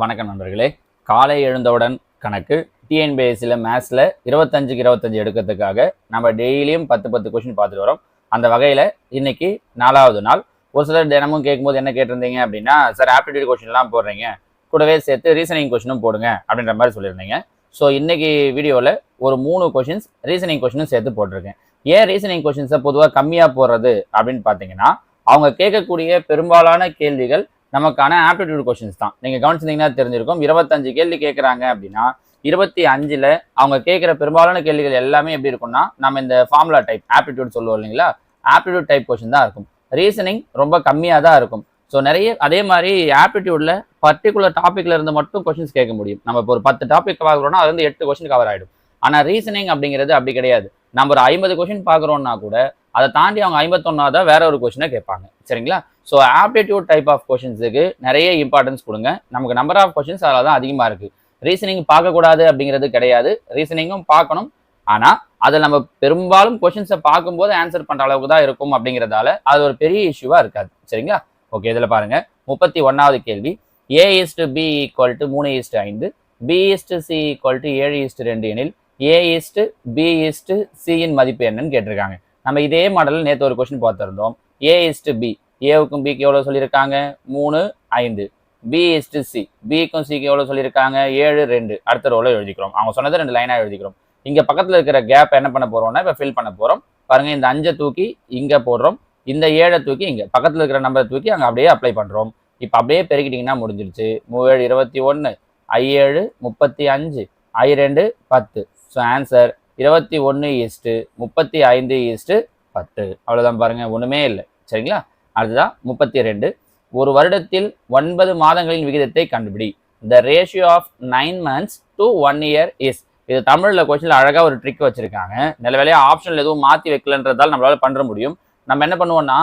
வணக்கம் நண்பர்களே. காலை எழுந்தவுடன் கணக்கு. டிஎன்பிஎஸ்சியில் மேத்ஸில் இருபத்தஞ்சுக்கு இருபத்தஞ்சு எடுக்கிறதுக்காக நம்ம டெய்லியும் பத்து பத்து கொஷின் பார்த்துட்டு வரோம். அந்த வகையில் இன்னைக்கு நாலாவது நாள். ஒரு சிலர் தினமும் கேட்கும்போது என்ன கேட்டிருந்தீங்க அப்படின்னா சார் ஆப்டிடியூட் கொஷின்லாம் போடுறீங்க. கூடவே சேர்த்து ரீசனிங் கொஷினும் போடுங்க அப்படின்ற மாதிரி சொல்லியிருந்தீங்க. ஸோ இன்னைக்கு வீடியோவில் ஒரு மூணு கொஷின்ஸ் ரீசனிங் கொஷினும் சேர்த்து போட்டிருக்கேன். ஏன் ரீசனிங் கொஷின்ஸை பொதுவாக கம்மியாக போடுறது அப்படின்னு பார்த்தீங்கன்னா அவங்க கேட்கக்கூடிய பெரும்பாலான கேள்விகள் நமக்கான ஆப்டிடியூட் கொஷின்ஸ் தான். நீங்கள் கவனிச்சிருந்தீங்கன்னா தெரிஞ்சிருக்கும். இருபத்தஞ்சு கேள்வி கேட்குறாங்க அப்படின்னா இருபத்தி அஞ்சில் அவங்க கேட்குற பெரும்பாலான கேள்விகள் எல்லாமே எப்படி இருக்கும்னா நம்ம இந்த ஃபார்முலா டைப் ஆப்டிடியூட் சொல்லுவோம் இல்லைங்களா? ஆப்டிடியூட் டைப் கொஷின் தான் இருக்கும். ரீசனிங் ரொம்ப கம்மியாக தான் இருக்கும். ஸோ நிறைய அதே மாதிரி ஆப்டிடியூடில் பர்டிகுலர் டாப்பிக்கில் இருந்து மட்டும் கொஷின்ஸ் கேட்க முடியும். நம்ம இப்போ ஒரு பத்து டாபிக் பார்க்குறோம்னா அது வந்து எட்டு கொஷின் கவர் ஆகிடும் ஆனால் ரீசனிங் அப்படிங்கிறது அப்படி கிடையாது. நம்ம ஒரு ஐம்பது கொஷின் பார்க்குறோன்னா கூட அதை தாண்டி அவங்க ஐம்பத்தொன்னாவது வேற ஒரு கொஷினை கேட்பாங்க. சரிங்களா? ஸோ ஆப்டிடியூட் டைப் ஆஃப் கொஷின்ஸுக்கு நிறைய இம்பார்ட்டன்ஸ் கொடுங்க. நமக்கு நம்பர் ஆஃப் கொஷின்ஸ் அதில் தான் அதிகமாக இருக்குது ரீசனிங் பார்க்கக்கூடாது அப்படிங்கிறது கிடையாது. ரீசனிங்கும் பார்க்கணும். ஆனால் அதில் நம்ம பெரும்பாலும் கொஷின்ஸை பார்க்கும்போது ஆன்சர் பண்ணுற அளவுக்கு தான் இருக்கும் அப்படிங்கிறதால அது ஒரு பெரிய இஷ்யூவாக இருக்காது. சரிங்களா? ஓகே இதில் பாருங்கள் முப்பத்தி ஒன்றாவது கேள்வி. A is to B equal to மூணு இஸ்டு ஐந்து. B is to C equal to ஏழு இஸ்டு ரெண்டு எனில் A is to B is to சியின் மதிப்பு என்னன்னு கேட்டிருக்காங்க. நம்ம இதே மாடலில் நேற்று ஒரு கொஷின் பார்த்துருந்தோம். ஏ இஸ்டு பி ஏவுக்கும் பிக்கு எவ்வளோ சொல்லியிருக்காங்க? மூணு ஐந்து. பி இஸ்டு சி பிக்கும் சிக்கு எவ்வளோ சொல்லியிருக்காங்க? ஏழு ரெண்டு. அடுத்த ரோவில் எழுதிக்கிறோம். அவங்க சொன்னது ரெண்டு லைனாக எழுதிக்கிறோம். இங்கே பக்கத்தில் இருக்கிற கேப் என்ன பண்ண போகிறோம்னா இப்போ ஃபில் பண்ண போகிறோம் பாருங்கள் இந்த அஞ்சை தூக்கி இங்கே போடுறோம். இந்த ஏழை தூக்கி இங்கே. பக்கத்தில் இருக்கிற நம்பரை தூக்கி அங்கே அப்படியே அப்ளை பண்ணுறோம் இப்போ அப்படியே பெருக்கிட்டிங்கன்னா முடிஞ்சிருச்சு. மூவேழு இருபத்தி ஒன்று ஐஏழு முப்பத்தி அஞ்சு. ஐ ரெண்டு பத்து. ஸோ ஆன்சர் இருபத்தி ஒன்று ஈஸ்ட்டு முப்பத்தி ஐந்து ஈஸ்ட்டு பத்து. அவ்வளோதான் பாருங்கள் ஒன்றுமே இல்லை. சரிங்களா? அடுத்ததான் முப்பத்தி ரெண்டு ஒரு வருடத்தில் ஒன்பது மாதங்களின் விகிதத்தை கண்டுபிடி. The ratio of nine months to one year is இது தமிழில் கொஸ்டின் அழகாக ஒரு ட்ரிக் வச்சுருக்காங்க. நல்ல வேலையாக ஆப்ஷனில் எதுவும் மாற்றி வைக்கலன்றதால் நம்மளால் பண்ணுற முடியும். நம்ம என்ன பண்ணுவோம்னா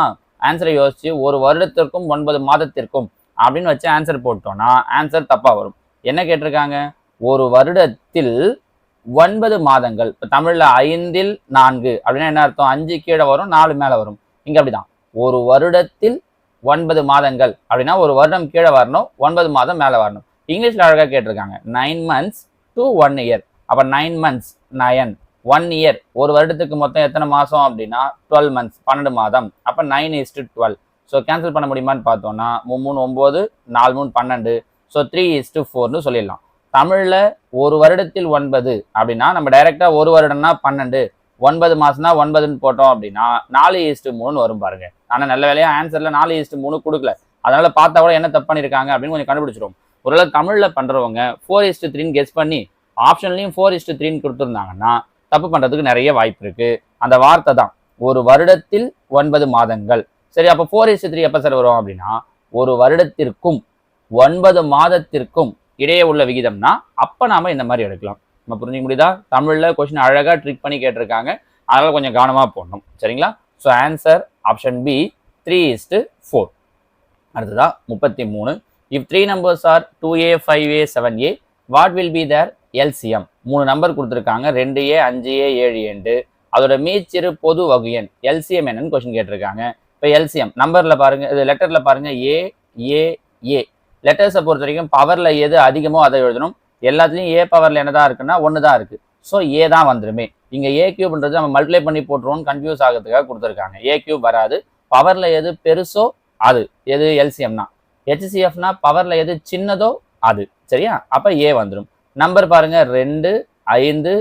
ஆன்சரை யோசிச்சு ஒரு வருடத்திற்கும் ஒன்பது மாதத்திற்கும் அப்படின்னு வச்சு ஆன்சர் போட்டோம்னா ஆன்சர் தப்பாக வரும். என்ன கேட்டிருக்காங்க? ஒரு வருடத்தில் ஒன்பது மாதங்கள். இப்போ தமிழில் ஐந்தில் நான்கு அப்படின்னா என்ன அர்த்தம்? அஞ்சு கீழே வரும் நாலு மேலே வரும். இங்கே அப்படிதான். ஒரு வருடத்தில் ஒன்பது மாதங்கள். அப்படின்னா ஒரு வருடம் கீழே வரணும் ஒன்பது மாதம் மேலே வரணும். இங்கிலீஷில் அழகாக கேட்டிருக்காங்க. Nine months to one year அப்போ nine months nine one year ஒரு வருடத்துக்கு மொத்தம் எத்தனை மாதம் அப்படின்னா டுவெல் மந்த்ஸ் பன்னெண்டு மாதம். அப்போ nine is to twelve so cancel பண்ண முடியுமான்னு பார்த்தோம்னா மூணு ஒம்பது நாலு மூணு பன்னெண்டு. ஸோ த்ரீ இஸ் டு ஃபோர்னு சொல்லிடலாம். தமிழில் ஒரு வருடத்தில் ஒன்பது அப்படின்னா நம்ம டைரெக்டாக ஒரு வருடம்னா பன்னெண்டு. ஒன்பது மாசம்னா ஒன்பதுன்னு போட்டோம் அப்படின்னா நாலு ஈஸ்ட்டு மூணு வரும் பாருங்க. ஆனால் நல்ல வேலையா ஆன்சர்ல நாலு ஈஸ்ட் மூணு கொடுக்கல. அதனால பார்த்தா கூட என்ன தப்பு பண்ணியிருக்காங்க அப்படின்னு கொஞ்சம் கண்டுபிடிச்சிரும். ஒருவேளை தமிழில் பண்றவங்க ஃபோர் இஸ்ட்டு த்ரீன்னு கெஸ் பண்ணி ஆப்ஷன்லையும் ஃபோர் இஸ்ட்டு த்ரீன்னு கொடுத்துருந்தாங்கன்னா தப்பு பண்றதுக்கு நிறைய வாய்ப்பு இருக்கு. அந்த வார்த்தை தான். ஒரு வருடத்தில் ஒன்பது மாதங்கள். சரி அப்போ ஃபோர் இஸ்ட்டு த்ரீ எப்போ சார் வரும் அப்படின்னா ஒரு வருடத்திற்கும் ஒன்பது மாதத்திற்கும் இடையே உள்ள விகிதம்னா அப்போ நாம இந்த மாதிரி எடுக்கலாம். நம்ம புரிஞ்சுக்க முடியுதா? தமிழில் கொஷின் அழகாக ட்ரிக் பண்ணி கேட்டிருக்காங்க. அதனால் கொஞ்சம் கவனமாக போடணும். சரிங்களா? So answer option B three is to four அடுத்ததா முப்பத்தி மூணு. If three numbers are two A five A seven A what will be their L C M மூணு நம்பர் கொடுத்துருக்காங்க. ரெண்டு ஏ அஞ்சு ஏ ஏழு ஏண்டு அதோட மீச்சிறு பொது வகு எல்சிஎம் என்னன்னு கொஸ்டின் கேட்டிருக்காங்க. இப்போ எல்சிஎம் நம்பரில் பாருங்க இது லெட்டரில் பாருங்க ஏ ஏ ஏ லெட்டர்ஸை பொறுத்த வரைக்கும் பவரில் எது அதிகமோ அதை எழுதணும். எல்லாத்துலேயும் ஏ பவரில் என்னதான் இருக்குன்னா ஒன்று தான் இருக்குது ஸோ ஏ தான் வந்துருமே. இங்கே ஏ கியூப்ன்றது நம்ம மல்டிப்ளை பண்ணி போட்டுருவோம்னு கன்ஃபியூஸ் ஆகிறதுக்காக கொடுத்துருக்காங்க. ஏ கியூப் வராது. பவரில் எது பெருசோ அது. எது எல்சிஎம்னா ஹெச்சிஎஃப்னா பவரில் எது சின்னதோ அது. சரியா? அப்போ ஏ வந்துடும் நம்பர் பாருங்க. ரெண்டு ஐந்து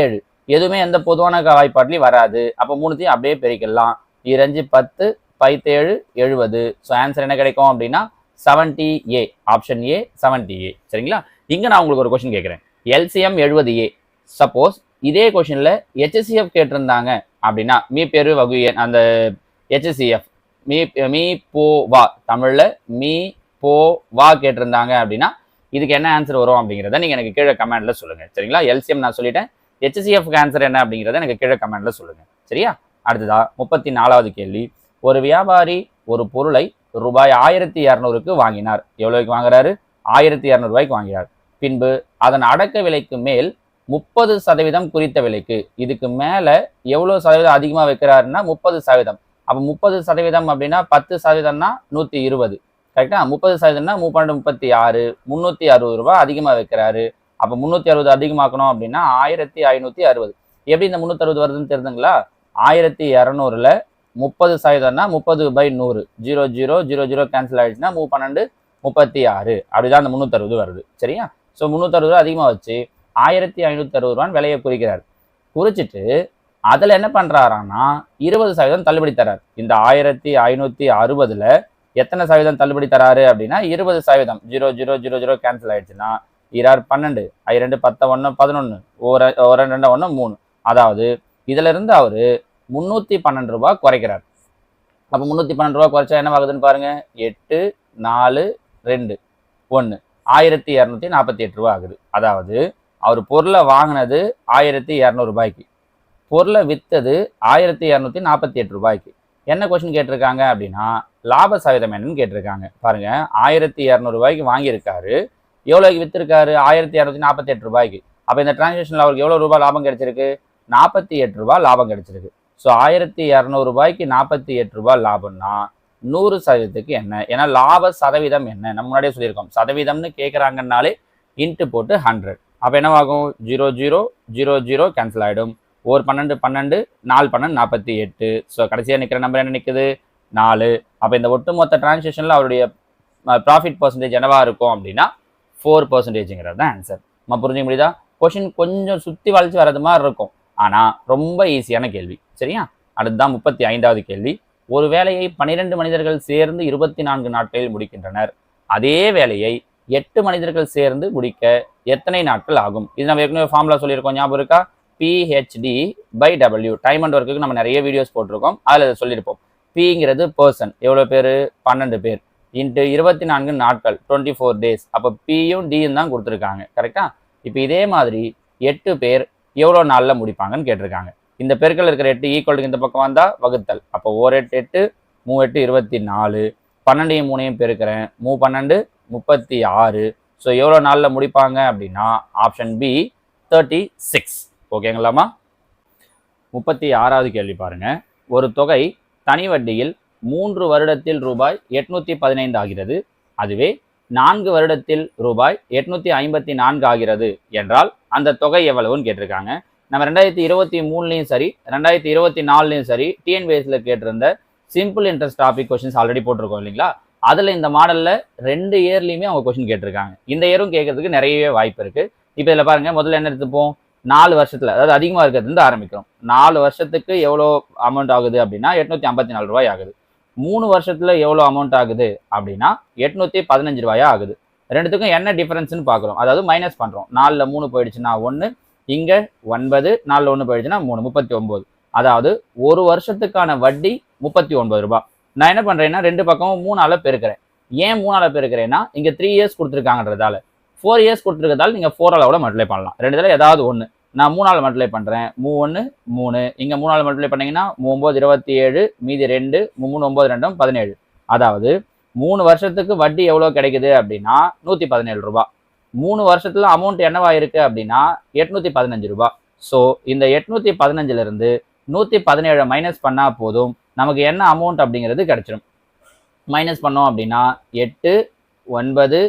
ஏழு. எதுவுமே எந்த பொதுவான வாய்ப்பாட்லையும் வராது. அப்போ மூணுத்தையும் அப்படியே பிரிக்கலாம். இரஞ்சு பத்து பைத்தேழு எழுபது ஸோ ஆன்சர் என்ன கிடைக்கும் அப்படின்னா seventy A option A seventy A சரிங்களா? இங்கே நான் உங்களுக்கு ஒரு கொஷின் கேட்குறேன். எல்சிஎம் எழுபது ஏ சப்போஸ் இதே கொஷினில் ஹெச்சிஎஃப் கேட்டிருந்தாங்க அப்படின்னா மீ பேரு வகு அந்த ஹெச்எஸ்சிஎஃப் மீ மீ போ வா தமிழில் மீ போ வா கேட்டிருந்தாங்க அப்படின்னா இதுக்கு என்ன ஆன்சர் வரும் அப்படிங்கிறத நீங்கள் எனக்கு கீழே கமெண்ட்டில் சொல்லுங்கள் சரிங்களா? எல்சிஎம் நான் சொல்லிட்டேன். ஹெச்எஸ்சிஎஃப்க்கு ஆன்சர் என்ன அப்படிங்கிறத எனக்கு கீழே கமெண்ட்டில் சொல்லுங்கள் சரியா? அடுத்ததா முப்பத்தி நாலாவது கேள்வி. ஒரு வியாபாரி ஒரு பொருளை ரூபாய் ஆயிரத்தி இரநூறுக்கு வாங்கினார். எவ்வளோக்கு வாங்குறாரு? ஆயிரத்தி இரநூறுபாய்க்கு வாங்கினார். பின்பு அதன் அடக்க விலைக்கு மேல் முப்பது சதவீதம் குறித்த விலைக்கு. இதுக்கு மேலே எவ்வளோ சதவீதம் அதிகமாக வைக்கிறாருன்னா முப்பது சதவீதம். அப்போ முப்பது சதவீதம் அப்படின்னா பத்து சதவீதம்னா நூற்றி இருபது. கரெக்டாக முப்பது சதவீதம்னா மூப்பாண்டு முப்பத்தி ஆறு முந்நூற்றி அறுபது ரூபாய் அதிகமாக வைக்கிறாரு. அப்போ முந்நூற்றி அறுபது அதிகமாக்கணும் அப்படின்னா ஆயிரத்தி ஐநூற்றி அறுபது. எப்படி இந்த முந்நூற்றி அறுபது வருதுன்னு தெரிஞ்சுங்களா? ஆயிரத்தி இரநூறுல முப்பது சதவீதம்னா முப்பது பை நூறு. Zero zero zero zero cancel ஆகிடுச்சுன்னா மூ பன்னெண்டு முப்பத்தி ஆறு அப்படிதான் அந்த முந்நூற்றறுபது வருது. சரியா? ஸோ முந்நூற்றறுபது ரூபா அதிகமாக வச்சு ஆயிரத்தி ஐநூற்றி அறுபது ரூபான்னு விலையை குறிக்கிறார். குறிச்சிட்டு அதில் என்ன பண்ணுறாரான்னா இருபது சதவீதம் தள்ளுபடி தரார். இந்த ஆயிரத்தி ஐநூற்றி அறுபதுல எத்தனை சதவீதம் தள்ளுபடி தராரு அப்படின்னா இருபது சதவீதம். Zero zero zero zero cancel ஆயிடுச்சுன்னா இராறு பன்னெண்டு ஐ ரெண்டு பத்த ஒன்று பதினொன்று ஒரு ஒரு ரெண்டு ஒன்று மூணு. அதாவது இதிலிருந்து அவர் முந்நூற்றி பன்னெண்டு ரூபா குறைக்கிறார். அப்போ முந்நூற்றி பன்னெண்டு ரூபா குறைச்சா என்ன ஆகுதுன்னு பாருங்கள் எட்டு நாலு ரெண்டு. ஒன்று ஆயிரத்தி இரநூத்தி நாற்பத்தி எட்டு ரூபா ஆகுது. அதாவது அவர் பொருளை வாங்கினது ஆயிரத்தி இரநூறுபாய்க்கு பொருளை விற்றது ஆயிரத்தி இரநூத்தி நாற்பத்தி எட்டு ரூபாய்க்கு. என்ன கொஸ்டின் கேட்டிருக்காங்க அப்படின்னா லாப சதவீதம் என்னன்னு கேட்டிருக்காங்க. பாருங்க ஆயிரத்தி இரநூறுபாய்க்கு வாங்கியிருக்காரு. எவ்வளோக்கு விற்றுருக்காரு ஆயிரத்தி இரநூத்தி நாற்பத்தி எட்டு ரூபாய்க்கு. அப்போ இந்த டிரான்சாக்ஷனில் அவருக்கு எவ்வளோ ரூபாய் லாபம் கிடைச்சிருக்கு? நாற்பத்தி எட்டு ரூபாய் லாபம் கிடைச்சிருக்கு. ஸோ ஆயிரத்தி இரநூறுபாய்க்கு நாற்பத்தி எட்டு ரூபாய் லாபம்னா நூறு சதவீதத்துக்கு என்ன? ஏன்னா லாப சதவீதம் என்ன? நம்ம முன்னாடியே சொல்லியிருக்கோம். சதவீதம்னு கேட்குறாங்கனாலே இன்ட்டு போட்டு ஹண்ட்ரட் அப்போ என்னவாகும்? Zero zero zero zero cancel ஆகிடும் ஒரு பன்னெண்டு பன்னெண்டு நாலு பன்னெண்டு நாற்பத்தி எட்டு. ஸோ கடைசியாக நிற்கிற நம்பர் என்ன நிற்குது நாலு. அப்போ இந்த ஒட்டுமொத்த டிரான்சாக்ஷனில் அவருடைய ப்ராஃபிட் பர்சன்டேஜ் என்னவாக இருக்கும் அப்படின்னா ஃபோர் பர்சன்டேஜுங்கிறது தான் ஆன்சர் நம்ம புரிஞ்சுக்க முடியுதா? கொஷின் கொஞ்சம் சுற்றி வளைச்சி வர்றது மாதிரி இருக்கும். ஆனால் ரொம்ப ஈஸியான கேள்வி. சரியா? அடுத்ததான் முப்பத்தி ஐந்தாவது கேள்வி. ஒரு வேலையை பனிரெண்டு மனிதர்கள் சேர்ந்து இருபத்தி நான்கு நாட்களில் முடிக்கின்றனர். அதே வேலையை எட்டு மனிதர்கள் சேர்ந்து முடிக்க எத்தனை நாட்கள் ஆகும்? இது நம்ம ஏற்கனவே ஃபார்முலா சொல்லியிருக்கோம். ஞாபகம் இருக்கா? P H D by W time and ஒர்க்குக்கு நம்ம நிறைய வீடியோஸ் போட்டிருக்கோம். அதில் அதை சொல்லியிருப்போம். பிங்கிறது பர்சன் எவ்வளோ பேர்? பன்னெண்டு பேர். இன்ட்டு இருபத்தி நான்கு நாட்கள் டுவெண்ட்டி ஃபோர் டேஸ் அப்போ பியும் டியும் தான் கொடுத்துருக்காங்க. கரெக்டாக இப்போ இதே மாதிரி எட்டு பேர் எவ்வளோ நாளில் முடிப்பாங்கன்னு கேட்டிருக்காங்க. இந்த பெருக்கல் இருக்கிற எட்டு ஈக்குவலுக்கு இந்த பக்கம் வந்தால் வகுத்தல். அப்போ ஓர் எட்டு எட்டு மூ எட்டு இருபத்தி நாலு. பன்னெண்டையும் மூணையும் பெருக்கிறேன். மூ பன்னெண்டு முப்பத்தி ஆறு. ஸோ எவ்வளோ நாளில் முடிப்பாங்க அப்படின்னா ஆப்ஷன் பி தேர்ட்டி சிக்ஸ் ஓகேங்களாமா முப்பத்தி ஆறாவது கேள்வி பாருங்க. ஒரு தொகை தனி வட்டியில் மூன்று வருடத்தில் ரூபாய் எட்நூற்றி பதினைந்து ஆகிறது. அதுவே நான்கு வருடத்தில் ரூபாய் எட்நூத்தி ஐம்பத்தி நான்கு ஆகிறது என்றால் அந்த தொகை எவ்வளவுன்னு கேட்டிருக்காங்க. நம்ம ரெண்டாயிரத்தி இருபத்தி மூணுலையும் சரி ரெண்டாயிரத்தி இருபத்தி நாலுலையும் சரி டிஎன்பிஎஸ்சியில் கேட்டிருந்த simple interest topic questions already போட்டிருக்கோம் இல்லைங்களா? அதில் இந்த மாடலில் ரெண்டு இயர்லையுமே அவங்க கொஷின் கேட்டிருக்காங்க. இந்த இயரும் கேட்கறதுக்கு நிறையவே வாய்ப்பு இருக்குது இப்போ இதில் பாருங்க முதல்ல என்ன எடுத்துப்போம்? நாலு வருஷத்தில் அதாவது அதிகமாக இருக்கிறது இருந்து ஆரம்பிக்கிறோம். நாலு வருஷத்துக்கு எவ்வளோ அமௌண்ட் ஆகுது அப்படின்னா எட்நூற்றி ஐம்பத்தி நாலு ரூபாய் ஆகுது. மூணு வருஷத்தில் எவ்வளோ அமௌண்ட் ஆகுது அப்படின்னா எட்நூற்றி பதினஞ்சு ரூபாயா ஆகுது. ரெண்டுத்துக்கும் என்ன டிஃபரன்ஸ்னு பார்க்குறோம் அதாவது மைனஸ் பண்ணுறோம் நாலில் மூணு போயிடுச்சுன்னா ஒன்று இங்கே ஒன்பது நாலில் ஒன்று போயிடுச்சுன்னா மூணு முப்பத்தி ஒம்பது அதாவது ஒரு வருஷத்துக்கான வட்டி முப்பத்தி ஒன்பது ரூபாய் நான் என்ன பண்ணுறேன்னா ரெண்டு பக்கமும் மூணால பெருக்கிறேன். ஏன் மூணால பெருக்கிறேன்னா இங்கே த்ரீ இயர்ஸ் கொடுத்துருக்காங்கன்றதால. ஃபோர் இயர்ஸ் கொடுத்துருக்கதால நீங்கள் ஃபோர் அளவில் மல்டிப்ளை பண்ணலாம். ரெண்டு தடவை ஏதாவது ஒன்று நான் மூணால் மல்டிப்ளை பண்ணுறேன் மூ ஒன்று மூணு. இங்கே மூணால் மல்டிப்ளை பண்ணிங்கன்னா ஒம்பது இருபத்தி ஏழு மீதி ரெண்டு மூணு ஒம்பது ரெண்டும் பதினேழு. அதாவது மூணு வருஷத்துக்கு வட்டி எவ்வளோ கிடைக்குது அப்படின்னா நூற்றி பதினேழு ரூபா. மூணு வருஷத்தில் அமௌண்ட் என்னவா இருக்குது அப்படின்னா எட்நூற்றி பதினஞ்சு ரூபா. ஸோ இந்த எட்நூற்றி பதினஞ்சிலிருந்து நூற்றி பதினேழை மைனஸ் பண்ணால் போதும். நமக்கு என்ன அமௌண்ட் அப்படிங்கிறது கிடச்சிடும் மைனஸ் பண்ணோம் அப்படின்னா எட்டு ஒன்பது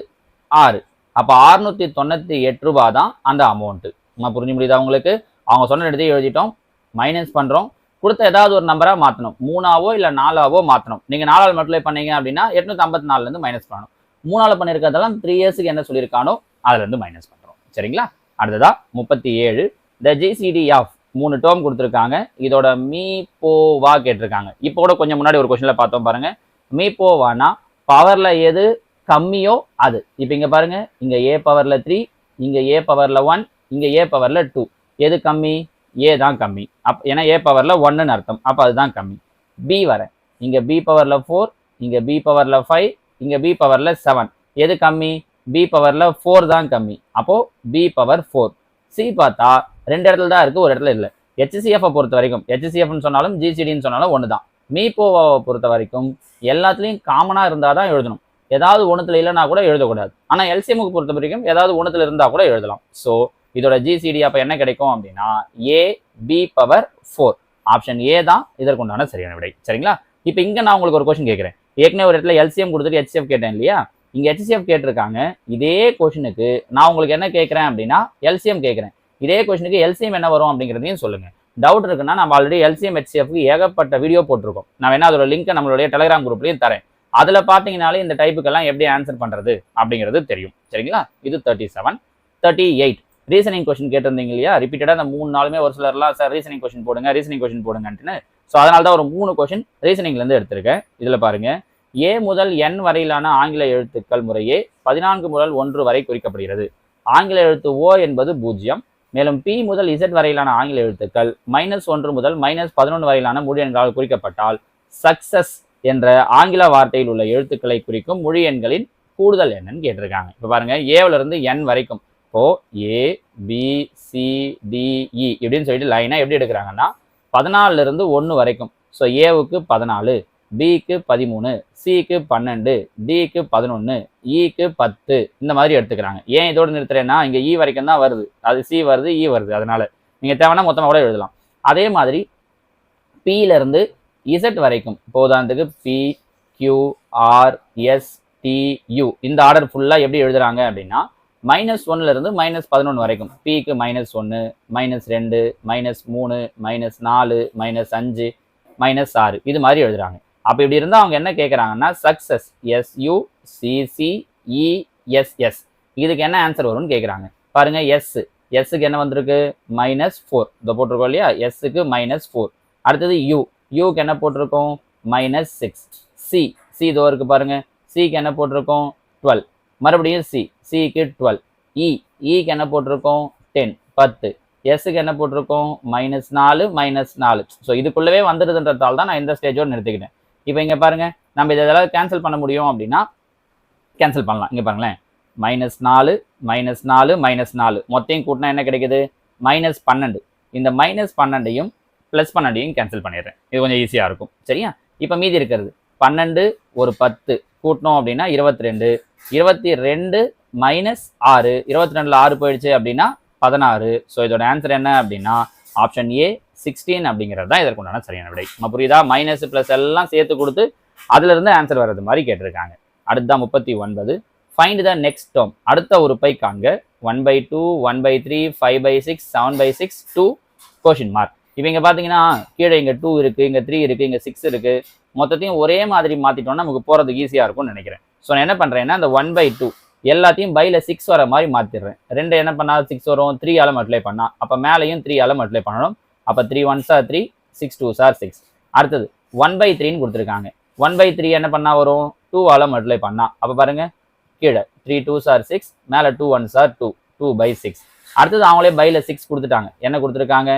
ஆறு. அப்போ அறுநூத்தி தொண்ணூற்றி எட்டு ரூபா தான் அந்த அமௌண்ட்டு புரிஞ்சு முடியுதா உங்களுக்கு? அவங்க சொன்ன இடத்தையும் எழுதிட்டோம். மைனஸ் பண்ணுறோம் கொடுத்த ஏதாவது ஒரு நம்பராக மாற்றணும் மூணாவோ இல்லை நாலாவோ மாற்றணும் நீங்கள் நாலாவது மல்டிப்ளை பண்ணீங்க அப்படின்னா எட்நூத்தி ஐம்பத்தி நாலுலேருந்து மைனஸ் பண்ணணும் மூணாவில் பண்ணியிருக்கிறதெல்லாம் த்ரீ இயர்ஸுக்கு என்ன சொல்லியிருக்கானோ அதுலேருந்து மைனஸ் பண்ணுறோம் சரிங்களா? அடுத்ததா முப்பத்தி ஏழு the G C D of மூணு டேர்ம் கொடுத்துருக்காங்க. இதோட மீ போவா கேட்டிருக்காங்க. இப்போ கூட கொஞ்சம் முன்னாடி ஒரு கொஸ்டினில் பார்த்தோம் பாருங்கள் மீ போவானா பவரில் எது? கம்மியோ அது. இப்போ இங்கே பாருங்கள் இங்கே ஏ பவரில் த்ரீ இங்கே ஏ பவரில் ஒன் இங்கே ஏ பவரில் டூ எது கம்மி? ஏ தான் கம்மி. அப் ஏன்னா ஏ பவரில் ஒன்றுன்னு அர்த்தம். அப்போ அதுதான் கம்மி. பி வரேன் இங்கே பி பவரில் ஃபோர் இங்கே பி பவரில் ஃபைவ் இங்கே பி பவரில் செவன் எது கம்மி? பி பவரில் ஃபோர் தான் கம்மி. அப்போது பி பவர் ஃபோர் சி பார்த்தா ரெண்டு இடத்துல தான் இருக்குது ஒரு இடத்துல இல்லை. ஹெச்சிசிஎஃப்பை பொறுத்த வரைக்கும் ஹெச்சிசிஎஃப்னு சொன்னாலும் ஜிசிடின்னு சொன்னாலும் ஒன்று தான். மீபோவை பொறுத்த வரைக்கும் எல்லாத்துலேயும் காமனாக இருந்தால் தான் எழுதணும். ஏதாவது ஒன்றுத்தில் இல்லைனா கூட எழுதக்கூடாது. ஆனால் எல்சிஎம்முக்கு பொறுத்த வரைக்கும் ஏதாவது ஒன்றுத்தில் இருந்தால் கூட எழுதலாம். ஸோ இதோட ஜிசிடி அப்போ என்ன கிடைக்கும் அப்படின்னா A B power four option A தான் இதற்குண்டான சரியான விடை. சரிங்களா? இப்போ இங்கே நான் உங்களுக்கு ஒரு கொஸ்டின் கேட்குறேன். ஏற்கனவே ஒரு இடத்துல எல்சிஎம் கொடுத்துட்டு ஹெச்சிஎஃப் கேட்டேன் இல்லையா? இங்கே ஹெச்சிஎஃப் கேட்டிருக்காங்க. இதே கொஷனுக்கு நான் உங்களுக்கு என்ன கேட்குறேன் அப்படின்னா எல்சிஎம் கேட்குறேன். இதே கொஷனுக்கு எல்சிஎம் என்ன வரும் அப்படிங்கிறதையும் சொல்லுங்க. டவுட் இருக்குன்னா நம்ம ஆல்ரெடி எல்சிஎம் ஹெச்சிஎஃப்க்கு ஏகப்பட்ட வீடியோ போட்டிருக்கோம். நான் வேணா அதோட லிங்க்கை நம்மளுடைய டெலிகிராம் குரூப்லையும் தரேன். அதில் பார்த்தீங்கனாலே இந்த டைப்புக்கெல்லாம் எப்படி ஆன்சர் பண்ணுறது அப்படிங்கிறது தெரியும். சரிங்களா? இது thirty seven thirty eight reasoning question கேட்டிருந்தீங்க இல்லையா? ரிப்பீட்டடாக அந்த மூணு நாளுமே ஒரு சிலர்லாம் சார் ரீசனிங் கொஸ்டின் போடுங்க ரீசனிங் கொஸ்டின் போடுங்கன்ட்டுன்னு. ஸோ அதனால தான் ஒரு மூணு கொஸ்டின் ரீசனிங்லேருந்து எடுத்திருக்கேன். இதில் பாருங்கள் ஏ முதல் என் வரையிலான ஆங்கில எழுத்துக்கள் முறையே பதினான்கு முதல் ஒன்று வரை குறிக்கப்படுகிறது. ஆங்கில எழுத்து ஓ என்பது பூஜ்ஜியம். மேலும் பி முதல் இசட் வரையிலான ஆங்கில எழுத்துக்கள் மைனஸ் ஒன்று முதல் மைனஸ் பதினொன்று வரையிலான மொழி எண்களால் குறிக்கப்பட்டால் சக்சஸ் என்ற ஆங்கில வார்த்தையில் உள்ள எழுத்துக்களை குறிக்கும் மொழி எண்களின் கூடுதல் என்னன்னு கேட்டிருக்காங்க. இப்போ பாருங்க ஏவிலிருந்து என் வரைக்கும் இப்போ ஏ பி சி இப்படின்னு சொல்லிட்டு லைனாக எப்படி எடுக்கிறாங்கன்னா பதினாலுல இருந்து ஒன்று வரைக்கும். ஸோ ஏவுக்கு பதினாலு பிக்கு பதிமூணு சிக்கு பன்னெண்டு டிக்கு பதினொன்று இக்கு e பத்து இந்த மாதிரி எடுத்துக்கிறாங்க. ஏன் இதோட நிறுத்துறேன்னா இங்கே இ e வரைக்கும் தான் வருது. அது சி வருது இ வருது. அதனால நீங்கள் தேவைன்னா மொத்தமாக கூட எழுதலாம். அதே மாதிரி P-ல இசட் வரைக்கும் இப்போ உதாரணத்துக்கு P Q R S T U இந்த ஆர்டர் ஃபுல்லாக எப்படி எழுதுறாங்க அப்படின்னா மைனஸ் ஒன்லேருந்து மைனஸ் பதினொன்று வரைக்கும். பிக்கு மைனஸ் ஒன்று மைனஸ் ரெண்டு மைனஸ் மூணு மைனஸ் நாலு மைனஸ் அஞ்சு மைனஸ் ஆறு. இது மாதிரி எழுதுறாங்க. அப்போ இப்படி இருந்தால் அவங்க என்ன கேட்குறாங்கன்னா சக்சஸ் எஸ்யூ சிசிஇஎஸ்எஸ் இதுக்கு என்ன ஆன்சர் வரும்னு கேட்குறாங்க பாருங்க எஸ் எஸ்ஸுக்கு என்ன வந்திருக்கு? மைனஸ் ஃபோர் இதை போட்டிருக்கோம் இல்லையா? எஸ்ஸுக்கு மைனஸ் ஃபோர் அடுத்தது யூ யூக்கு என்ன போட்டிருக்கோம்? மைனஸ் சிக்ஸ் சி சி இதோ இருக்கு பாருங்க. சிக்கு என்ன போட்டிருக்கோம்? டுவெல் மறுபடியும் சி சிக்கு டுவெல் இ e, இக்கு e என்ன போட்டிருக்கோம்? டென் பத்து. எஸ்ஸுக்கு என்ன போட்டிருக்கோம்? மைனஸ் நாலு மைனஸ் நாலு. ஸோ இதுக்குள்ளவே வந்துடுதுன்றதால தான் நான் இந்த ஸ்டேஜோடு நிறுத்திக்கிட்டேன். இப்போ இங்கே பாருங்க நம்ம இதை ஏதாவது கேன்சல் பண்ண முடியும் அப்படின்னா கேன்சல் பண்ணலாம். இங்கே பாருங்களேன். மைனஸ் நாலு மைனஸ் நாலு மைனஸ் நாலு. மொத்தையும் கூட்டினா என்ன கிடைக்குது? மைனஸ் பன்னெண்டு. இந்த மைனஸ் பன்னெண்டையும் ப்ளஸ் பன்னெண்டையும் கேன்சல் பண்ணிடுறேன். இது கொஞ்சம் ஈஸியாக இருக்கும். சரியா? இப்போ மீதி இருக்கிறது. பன்னெண்டு ஒரு பத்து. கூட்டினோம் அப்படின்னா இருபத்தி ரெண்டு இருபத்தி ரெண்டு மைனஸ் ஆறு. இருபத்தி ரெண்டில் ஆறு போயிடுச்சு அப்படின்னா பதினாறு. ஸோ இதோட ஆன்சர் என்ன அப்படின்னா ஆப்ஷன் ஏ சிக்ஸ்டீன் அப்படிங்கிறது தான் இதற்கு உண்டான சரியான விடை. நம்ம புரியுதா? மைனஸ் ப்ளஸ் எல்லாம் சேர்த்து கொடுத்து அதுலேருந்து ஆன்சர் வர்றது மாதிரி கேட்டிருக்காங்க. அடுத்ததான் முப்பத்தி ஒன்பது. ஃபைண்ட் த நெக்ஸ்ட் டேர்ம் அடுத்த உறுப்பை காண்க. One by two one by three five by six seven by six two question mark இப்போ இங்கே பார்த்தீங்கன்னா கீழே இங்கே டூ இருக்குது இங்கே த்ரீ இருக்குது இங்கே சிக்ஸ் இருக்குது மொத்தத்தையும் ஒரே மாதிரி மாற்றிட்டோம்னா நமக்கு போகிறதுக்கு ஈஸியாக இருக்கும்னு நினைக்கிறேன். ஸோ நான் என்ன பண்ணுறேன்னா அந்த ஒன் பை டூ எல்லாத்தையும் பையில் சிக்ஸ் வர மாதிரி மாற்றிடுறேன் ரெண்டு என்ன பண்ணால் சிக்ஸ் வரும் த்ரீ ஆலம் மல்டிப்ளை பண்ணால் அப்போ மேலேயும் த்ரீ ஆலம் மல்டிப்ளை பண்ணணும். அப்போ three one sir three six two sir six அடுத்தது ஒன் பை த்ரீன்னு கொடுத்துருக்காங்க. ஒன் பை த்ரீ என்ன பண்ணால் வரும்? டூ ஆலம் மல்டிப்ளை பண்ணால் அப்போ பாருங்கள் கீழே த்ரீ டூ சார் சிக்ஸ் மேலே two one sir two two by six அடுத்தது அவங்களே பையில் சிக்ஸ் கொடுத்துட்டாங்க. என்ன கொடுத்துருக்காங்க?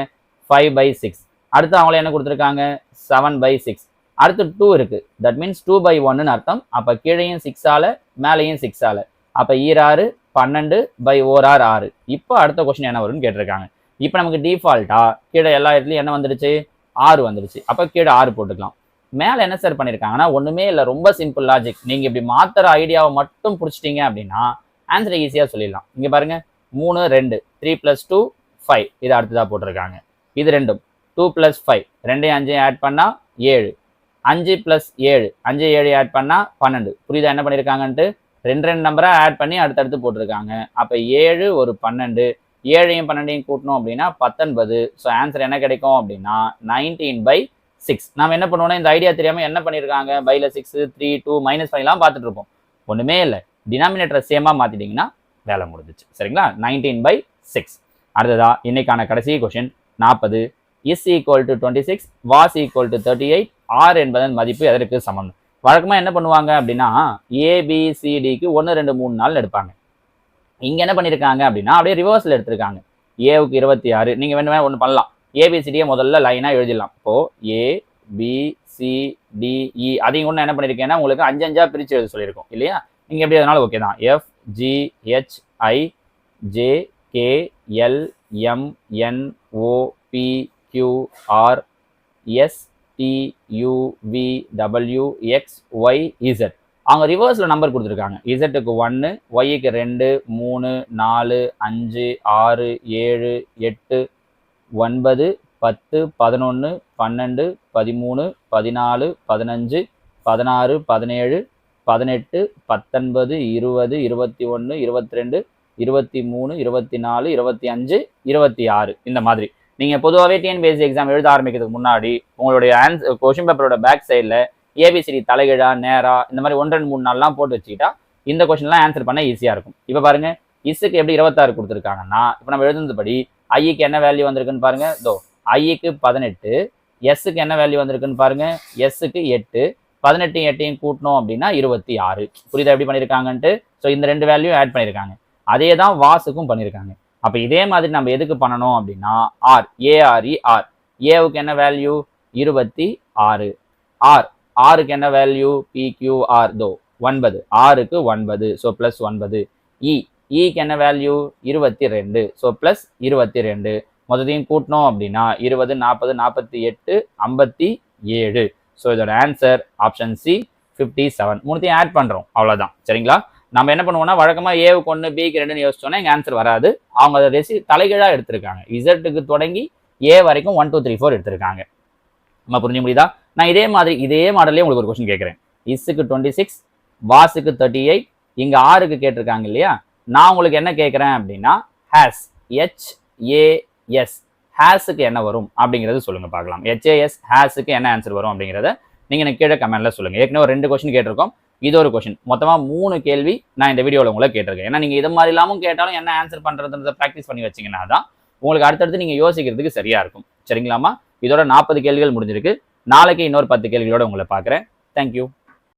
ஃபைவ் பை சிக்ஸ் அடுத்து அவங்கள என்ன கொடுத்துருக்காங்க? செவன் பை சிக்ஸ் அடுத்து டூ இருக்குது தட் மீன்ஸ் டூ பை ஒன்னு அர்த்தம். அப்போ கீழேயும் சிக்ஸால் மேலேயும் சிக்ஸால் அப்போ ஈராறு பன்னெண்டு பை ஓர் ஆறு ஆறு. இப்போ அடுத்த கொஸ்டின் என்ன வரும்னு கேட்டிருக்காங்க. இப்போ நமக்கு டிஃபால்ட்டா கீழே எல்லா இடத்துலையும் என்ன வந்துடுச்சு? ஆறு வந்துடுச்சு. அப்போ கீழே ஆறு போட்டுக்கலாம். மேலே என்ன சார் பண்ணியிருக்காங்கன்னா ஒன்றுமே இல்லை. ரொம்ப சிம்பிள் லாஜிக் நீங்கள் இப்படி மாத்திர ஐடியாவை மட்டும் பிடிச்சிட்டிங்க அப்படின்னா ஆன்சரை ஈஸியாக சொல்லிடலாம். இங்கே பாருங்கள் மூணு ரெண்டு. த்ரீ ப்ளஸ் டூ ஃபைவ் இது அடுத்ததாக போட்டிருக்காங்க. இது ரெண்டும். டூ ப்ளஸ் ஃபைவ் ரெண்டையும் அஞ்சையும் ஆட் பண்ணால் ஏழு. அஞ்சு ப்ளஸ் ஏழு. அஞ்சு ஏழு ஆட் பண்ணால் பன்னெண்டு. புரியுதா என்ன பண்ணியிருக்காங்கன்ட்டு ரெண்டு ரெண்டு நம்பராக ஆட் பண்ணி அடுத்தடுத்து போட்டிருக்காங்க. அப்போ ஏழு ஒரு பன்னெண்டு. ஏழையும் பன்னெண்டையும் கூட்டணும் அப்படின்னா பத்தொன்பது. ஸோ ஆன்சர் என்ன கிடைக்கும் அப்படின்னா நைன்டீன் பை சிக்ஸ் நம்ம என்ன பண்ணுவோம்னா இந்த ஐடியா தெரியாமல் என்ன பண்ணியிருக்காங்க பைல சிக்ஸ் த்ரீ டூ மைனஸ் ஃபைவ்லாம் பார்த்துட்டு இருப்போம். ஒன்றுமே இல்லை. டினாமினேட்டரை சேமாக மாற்றிட்டிங்கன்னா வேலை முடிஞ்சிச்சு. சரிங்களா? நைன்டீன் பை சிக்ஸ் அடுத்ததா இன்னைக்கான கடைசி கொஷின் நாற்பது is equal to twenty six was equal to thirty eight are என்பதன் மதிப்பு எதற்கு சமம்? வழக்கமாக என்ன பண்ணுவாங்க அப்படின்னா ஏபிசிடிக்கு ஒன்று ரெண்டு மூணு நாள் எடுப்பாங்க. இங்கே என்ன பண்ணியிருக்காங்க அப்படின்னா அப்படியே ரிவர்ஸில் எடுத்திருக்காங்க. ஏவுக்கு இருபத்தி ஆறு நீங்கள் வேணுமே ஒன்று பண்ணலாம். ஏபிசிடியை முதல்ல லைனாக எழுதிடலாம். இப்போது ஏ பி சி e, அதையும் கூட என்ன பண்ணியிருக்கேன்னா உங்களுக்கு அஞ்சு அஞ்சா பிரித்து எழுத சொல்லியிருக்கோம். இல்லையா? நீங்கள் எப்படி அதனால ஓகே தான். F G H I J K L M N W X Y Z அவங்க ரிவர்ஸில் நம்பர் கொடுத்துருக்காங்க. இசட்டுக்கு ஒன்று ஒய்க்கு ரெண்டு மூணு நாலு அஞ்சு ஆறு ஏழு எட்டு ஒன்பது பத்து பதினொன்று பன்னெண்டு பதிமூணு பதினாலு பதினஞ்சு பதினாறு பதினேழு பதினெட்டு பத்தொன்பது இருபது இருபத்தி ஒன்று இருபத்தி ரெண்டு இருபத்தி மூணு இருபத்தி நாலு இருபத்தி அஞ்சு இருபத்தி ஆறு. இந்த மாதிரி. நீங்கள் பொதுவாகவே டிஎன்பிஎஸ்சி எக்ஸாம் எழுத ஆரம்பிக்கிறதுக்கு முன்னாடி உங்களுடைய ஆன்சர் கொஷின் பேப்பரோட பேக் சைடில் ஏபிசிடி தலைகீழா நேரா இந்த மாதிரி ஒன்று ரெண்டு மூணு நாள்லாம் போட்டு வச்சுக்கிட்டா இந்த கொஷின்லாம் ஆன்சர் பண்ண ஈஸியாக இருக்கும். இப்போ பாருங்கள் இஸ்ஸுக்கு எப்படி இருபத்தாறு கொடுத்துருக்காங்கன்னா இப்போ நம்ம எழுதுனதுபடி ஐக்கு என்ன வேல்யூ வந்திருக்குன்னு பாருங்கள் தோ ஐக்கு பதினெட்டு எஸ்ஸுக்கு என்ன வேல்யூ வந்திருக்குன்னு பாருங்கள் எஸ்ஸுக்கு எட்டு பதினெட்டையும் எட்டையும் கூட்டணும் அப்படின்னா இருபத்தி ஆறு. புரியுதா எப்படி பண்ணியிருக்காங்கன்ட்டு ஸோ இந்த ரெண்டு வேல்யூ ஆட் பண்ணியிருக்காங்க அதே தான் வாசுக்கும் பண்ணியிருக்காங்க அப்போ இதே மாதிரி நம்ம எதுக்கு பண்ணணும் அப்படின்னா R A R E R ஏவுக்கு e, என்ன வேல்யூ இருபத்தி ஆறு. ஆர் ஆருக்கு என்ன வேல்யூ பிக்யூஆர் தோ ஒன்பது. ஆறுக்கு ஒன்பது ஸோ ப்ளஸ் ஒன்பது. E, e இ இக்கு என்ன வேல்யூ இருபத்தி ரெண்டு. ஸோ ப்ளஸ் இருபத்தி ரெண்டு. மொத்தத்தையும் கூட்டணும் அப்படின்னா இருபது நாற்பது நாற்பத்தி எட்டு ஐம்பத்தி ஏழு. ஸோ இதோட answer option C fifty seven மூணுத்தையும் ஆட் பண்ணுறோம் அவ்வளோதான் சரிங்களா? நம்ம என்ன பண்ணுவோம்னா வழக்கமாக ஏவுக்கு ஒன்று பிக்கு ரெண்டுன்னு யோசிச்சோன்னா எங்கள் ஆன்சர் வராது. அவங்க அதை ரெசி தலைகீழாக எடுத்திருக்காங்க. இசட்டுக்கு தொடங்கி ஏ வரைக்கும் ஒன் டூ த்ரீ ஃபோர் எடுத்திருக்காங்க. நம்ம புரிஞ்சு முடியுதா? நான் இதே மாதிரி இதே மாடல்லே உங்களுக்கு ஒரு கொஸ்டின் கேட்குறேன். இஸ்ஸுக்கு டுவெண்ட்டி சிக்ஸ் வாஸுக்கு தேர்ட்டி எயிட் இங்கே ஆறுக்கு கேட்டிருக்காங்க இல்லையா? நான் உங்களுக்கு என்ன கேட்குறேன் அப்படின்னா ஹேஸ் ஹெச் ஏஎஸ் ஹேஸுக்கு என்ன வரும் அப்படிங்கிறது சொல்லுங்கள் பார்க்கலாம். ஹெச்ஏஎஸ் ஹேஸுக்கு என்ன ஆன்சர் வரும் அப்படிங்கிறத நீங்கள் எனக்கு கீழே கமெண்ட்டில் சொல்லுங்கள் ஏற்கனவே ஒரு ரெண்டு கொஸ்டின் கேட்டிருக்கோம். இது ஒரு கொஷின் மொத்தமாக மூணு கேள்வி நான் இந்த வீடியோவில் உங்களை கேட்டிருக்கேன். ஏன்னா நீங்கள் இது மாதிரி இல்லாமல் கேட்டாலும் என்ன ஆன்சர் பண்ணுறதுன்றத ப்ராக்டிஸ் பண்ணி வச்சிங்கன்னா தான் உங்களுக்கு அடுத்தடுத்து நீங்கள் யோசிக்கிறதுக்கு சரியாக இருக்கும். சரிங்களாமா இதோட நாற்பது கேள்விகள் முடிஞ்சிருக்கு. நாளைக்கு இன்னொரு பத்து கேள்விகளோட உங்களை பார்க்குறேன். தேங்க்யூ